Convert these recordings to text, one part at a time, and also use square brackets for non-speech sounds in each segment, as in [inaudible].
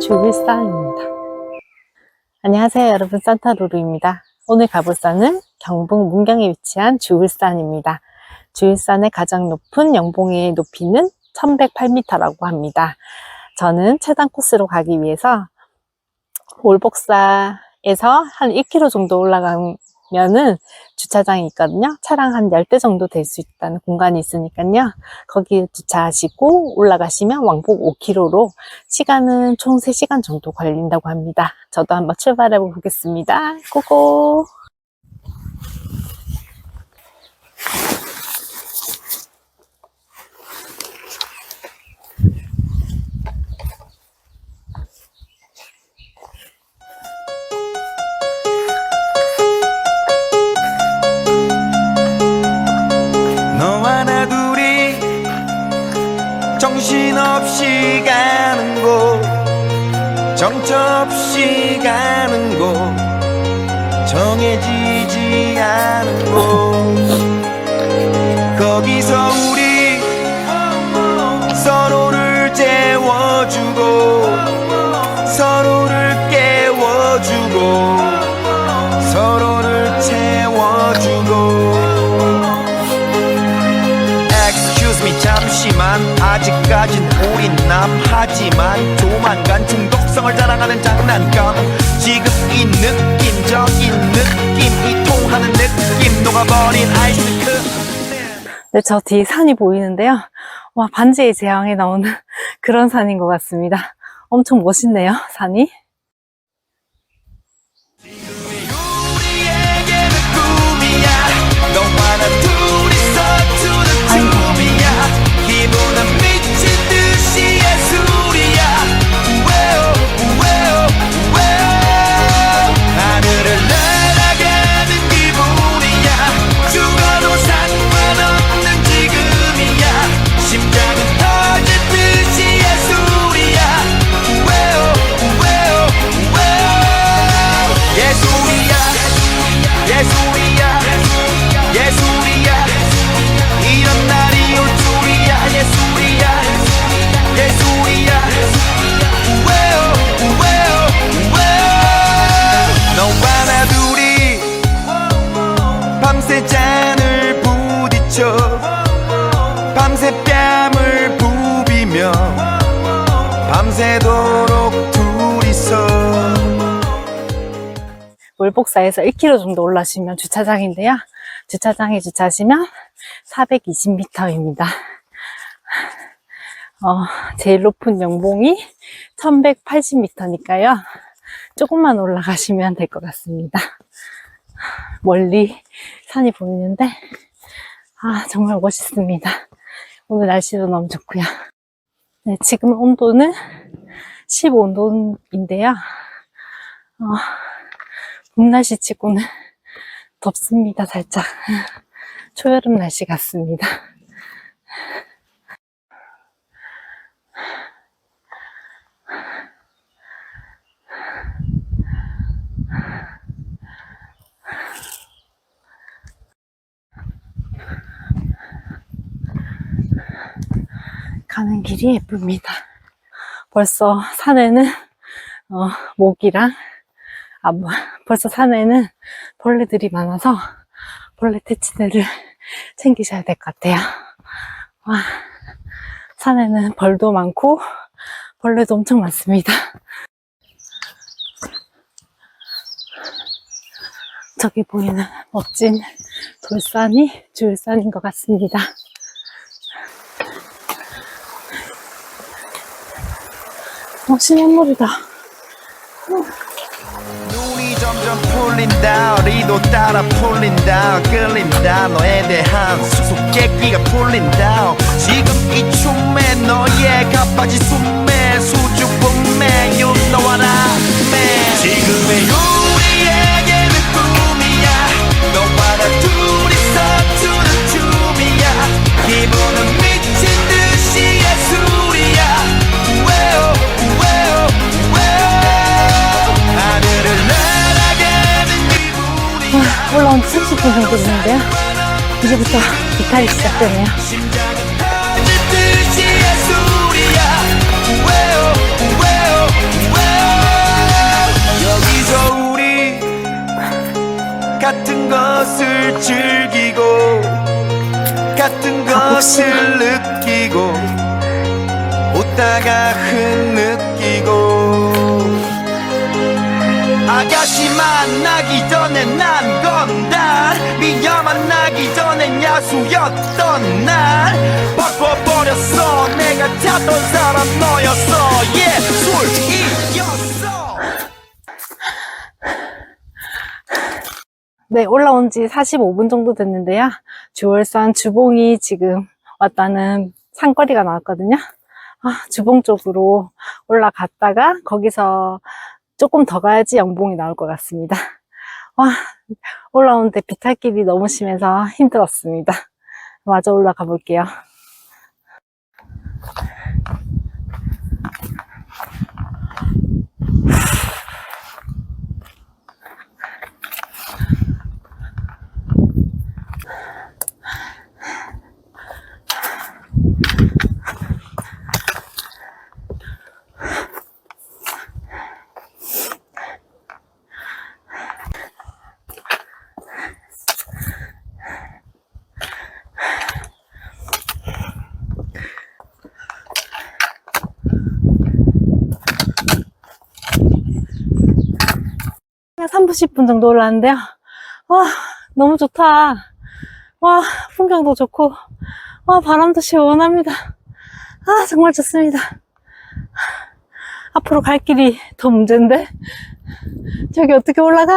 주일산입니다. 안녕하세요 여러분 산타루루입니다. 오늘 가볼 산은 경북 문경에 위치한 주일산입니다. 주일산의 가장 높은 영봉의 높이는 1108m라고 합니다. 저는 최단 코스로 가기 위해서 올복사에서 한 1km 정도 올라가 면은 주차장이 있거든요. 차량 한 10대 정도 될 수 있다는 공간이 있으니까요. 거기 주차하시고 올라가시면 왕복 5km로 시간은 총 3시간 정도 걸린다고 합니다. 저도 한번 출발해 보겠습니다. 고고! 정신없이 가는 곳 정처없이 가는 곳 정해지지 않은 곳. 거기서 우리 서로를 재워주고 서로를 깨워주고 서로를 채워주고. Excuse me 잠시만 아직까진 우린 남하지만 조만간 중독성을 자랑하는 장난감 지금 이 느낌 적인 느낌 이 통하는 느낌 녹아버린 아이스크림 네, 저 뒤에 산이 보이는데요. 와, 반지의 제왕에 나오는 [laughs] 그런 산인 것 같습니다. 엄청 멋있네요, 산이. 월복사에서 1km 정도 올라시면 주차장인데요. 주차장에 주차하시면 420m입니다. 어, 제일 높은 영봉이 1180m니까요. 조금만 올라가시면 될 것 같습니다. 멀리 산이 보이는데, 아, 정말 멋있습니다. 오늘 날씨도 너무 좋고요. 네, 지금 온도는 15온도인데요. 어, 봄 날씨 치고는 [laughs] 덥습니다, 살짝. [laughs] 초여름 날씨 같습니다. 가는 길이 예쁩니다. 벌써 산에는 어, 모기랑 아, 뭐, [laughs] 벌써 산에는 벌레들이 많아서 벌레 퇴치제를 [laughs] 챙기셔야 될 것 같아요. 와, 산에는 벌도 많고 벌레도 엄청 많습니다. 저기 보이는 멋진 돌산이 주일산인 것 같습니다. 어, 신현물이다. 점점 풀린다. 리도 따라 풀린다. 끌린다. 너에 대한 수수께끼가 풀린다 올라온 70분 정도 됐는데요. 이제부터 기타리 시작되네요. 같은 것을 즐기고 같은 아, 것을 느끼고 웃다가 흐느끼 만나기 전에 난 건달. 미녀 만나기 전엔 야수였던 날. 바꿔버렸어. 내가 찾던 사람 너였어. 예술이었어. 네, 올라온 지 45분 정도 됐는데요. 주월산 주봉이 지금 왔다는 산거리가 나왔거든요. 아, 주봉 쪽으로 올라갔다가 거기서 조금 더 가야지 영봉이 나올 것 같습니다. 와, 올라오는데 비탈길이 너무 심해서 힘들었습니다. 마저 올라가 볼게요. 그냥 3, 40분 정도 올라왔는데요. 와, 너무 좋다. 와, 풍경도 좋고, 와, 바람도 시원합니다. 아, 정말 좋습니다. 앞으로 갈 길이 더 문제인데? 저기 어떻게 올라가?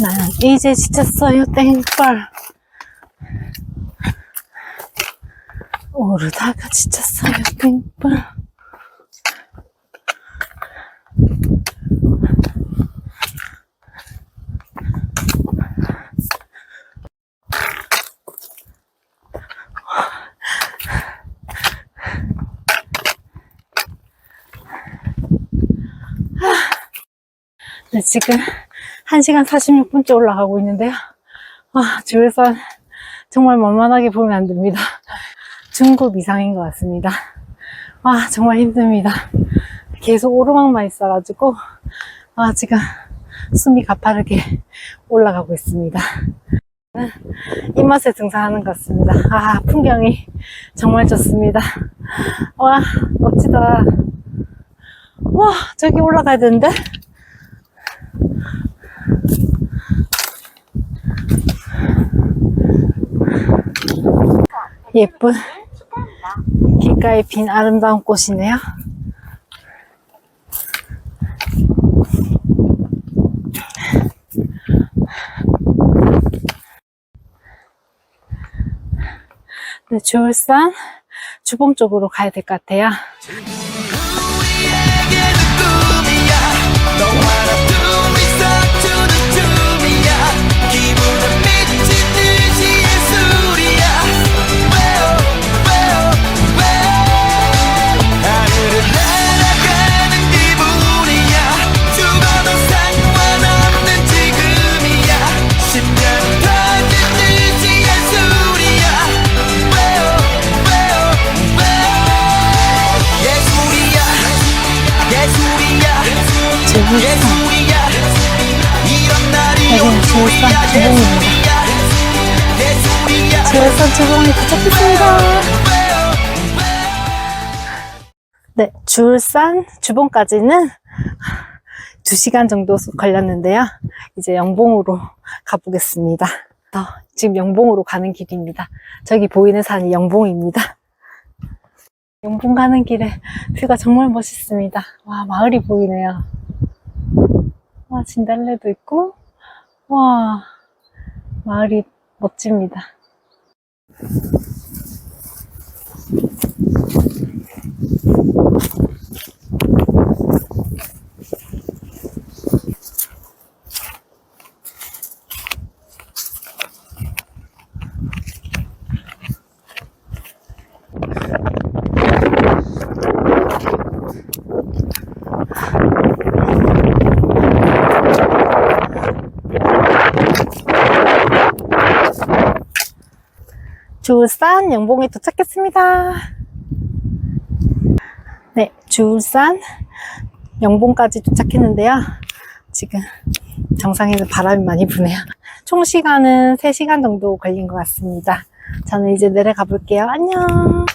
나는 이제 지쳤어요, 땡벌. 오르다가 지쳤어요, 땡벌. 네, 지금 1시간 46분째 올라가고 있는데요. 와, 주일선 정말 만만하게 보면 안 됩니다. 중급 이상인 것 같습니다. 와, 정말 힘듭니다. 계속 오르막만 있어가지고, 아, 지금 숨이 가파르게 올라가고 있습니다. 입맛에 등산하는 것 같습니다. 아, 풍경이 정말 좋습니다. 와, 멋지다. 와, 저기 올라가야 되는데? 예쁜 길가에 핀 아름다운 꽃이네요. 네, 주울산 주봉 쪽으로 가야 될 것 같아요. 온 주울산 줄이야 주봉입니다. 주울산 주봉이 도착했습니다. 네, 주울산 주봉까지는 2시간 정도 걸렸는데요. 이제 영봉으로 가보겠습니다. 어, 지금 영봉으로 가는 길입니다. 저기 보이는 산이 영봉입니다. 영봉 가는 길에 뷰가 정말 멋있습니다. 와, 마을이 보이네요. 와, 진달래도 있고, 와, 마을이 멋집니다. 주 울산 영봉에 도착했습니다. 네, 주울산 영봉까지 도착했는데요. 지금 정상에서 바람이 많이 부네요. 총 시간은 3시간 정도 걸린 것 같습니다. 저는 이제 내려가 볼게요. 안녕.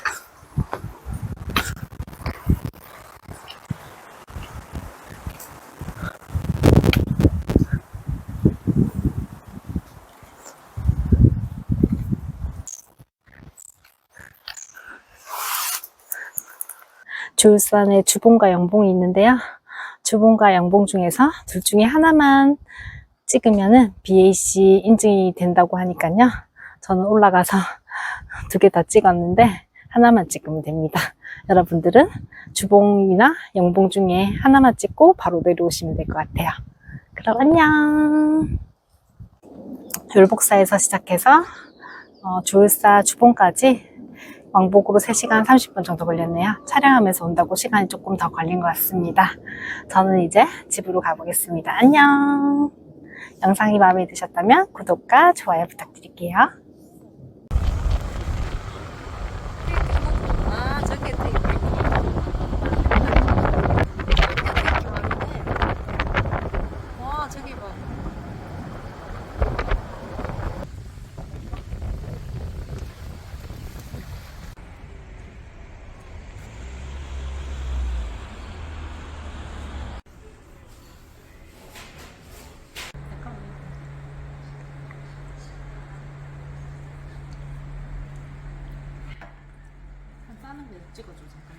조울산에 주봉과 영봉이 있는데요. 주봉과 영봉 중에서 둘 중에 하나만 찍으면은 BAC 인증이 된다고 하니까요. 저는 올라가서 [laughs] 두 개 다 찍었는데 하나만 찍으면 됩니다. 여러분들은 주봉이나 영봉 중에 하나만 찍고 바로 내려오시면 될 것 같아요. 그럼 안녕. 율복사에서 시작해서 어, 조울사 주봉까지 왕복으로 3시간 30분 정도 걸렸네요. 촬영하면서 온다고 시간이 조금 더 걸린 것 같습니다. 저는 이제 집으로 가보겠습니다. 안녕. 영상이 마음에 드셨다면 구독과 좋아요 부탁드릴게요. 아, 저게 또 있네. 와, 저기 봐. 싸는 거 찍어줘, 잠깐만.